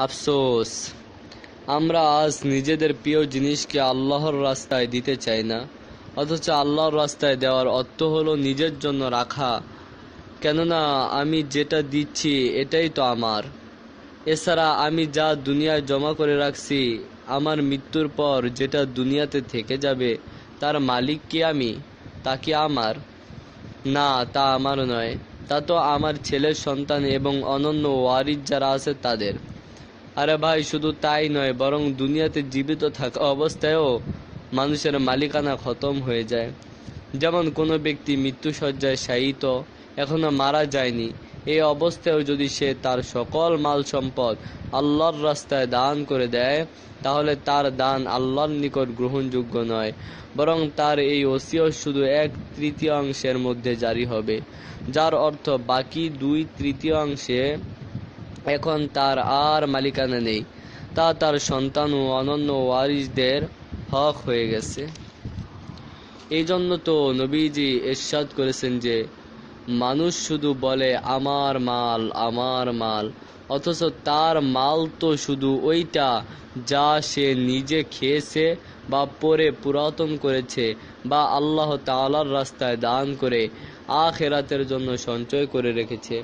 আফসোস। আমরা আজ নিজেদের প্রিয় জিনিসকে আল্লাহর রাস্তায় দিতে চাই না, অথচ আল্লাহর রাস্তায় দেওয়ার অর্থ হলো নিজের জন্য রাখা। কেননা আমি যেটা দিচ্ছি এটাই তো আমার। এছাড়া আমি যা দুনিয়ায় জমা করে রাখছি, আমার মৃত্যুর পর যেটা দুনিয়াতে থেকে যাবে, তার মালিক কি আমি? তা কি আমার? না, তা আমার নয়। তা তো আমার ছেলের সন্তান এবং অনন্য ওয়ারিস যারা আছে তাদের। আরে ভাই, শুধু তাই নয়, বরং দুনিয়াতে জীবিত থাকা অবস্থায়ও মানুষের মালিকানা খতম হয়ে যায়। যেমন কোনো ব্যক্তি মৃত্যুসজ্জায় শায়িত, এখনও মারা যায়নি এই অবস্থায়ও যদি সে তার সকল মাল সম্পদ আল্লাহর রাস্তায় দান করে দেয়, তাহলে তার দান আল্লাহর নিকট গ্রহণযোগ্য নয়, বরং তার এই ওসিয়ত শুধু এক তৃতীয়াংশের মধ্যে জারি হবে, যার অর্থ বাকি দুই তৃতীয়াংশে এখন তার আর মালিকানা নেই। তা তার সন্তান ও অনন্য ওয়ারিসদের হক হয়ে গেছে। এই জন্য তো নবীজি এরশাদ করেছেন যে, মানুষ শুধু বলে, আমার মাল আমার মাল। অথচ তার মাল তো শুধু ওইটা যা সে নিজে খেয়েছে বা পরে পুরাতন করেছে বা আল্লাহ তাআলার রাস্তায় দান করে। আখেরাতের জন্য সঞ্চয় করে রেখেছে।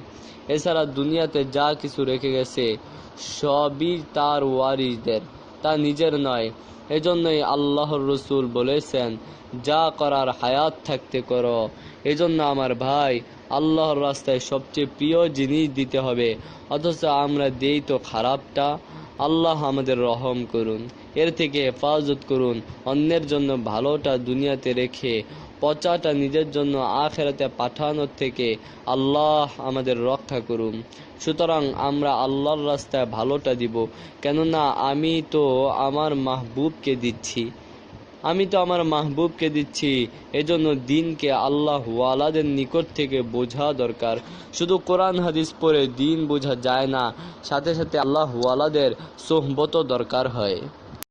এছাড়া দুনিয়াতে যা কিছু রেখে গেছে, সবই তার ওয়ারিসদের, তা নিজের নয়। এজন্যই আল্লাহর রসুল বলেছেন, যা করার হায়াত থাকতে করো এজন্য আমার ভাই আল্লাহর রাস্তায় সবচেয়ে প্রিয় জিনিস দিতে হবে। অথচ আমরা দেই তো খারাপটা। আল্লাহ আমাদের রহম করুন, এর থেকে হেফাজত করুন, অন্যের জন্য ভালোটা দুনিয়াতে রেখে, পচাটা নিজের জন্য আখেরাতে পাঠানোর থেকে আল্লাহ আমাদের রক্ষা করুন। সুতরাং আমরা আল্লাহর রাস্তায় ভালোটা দিব, কেননা আমি তো আমার মাহবুবকে দিচ্ছি। আমি তো আমার মাহবুবকে দিচ্ছি। এজন্য দিনকে আল্লাহ ওয়ালাদের নিকট থেকে বোঝা দরকার। শুধু কোরআন হাদিস পরে দিন বোঝা যায় না, সাথে সাথে আল্লাহ ওয়ালাদের সোহবত দরকার হয়।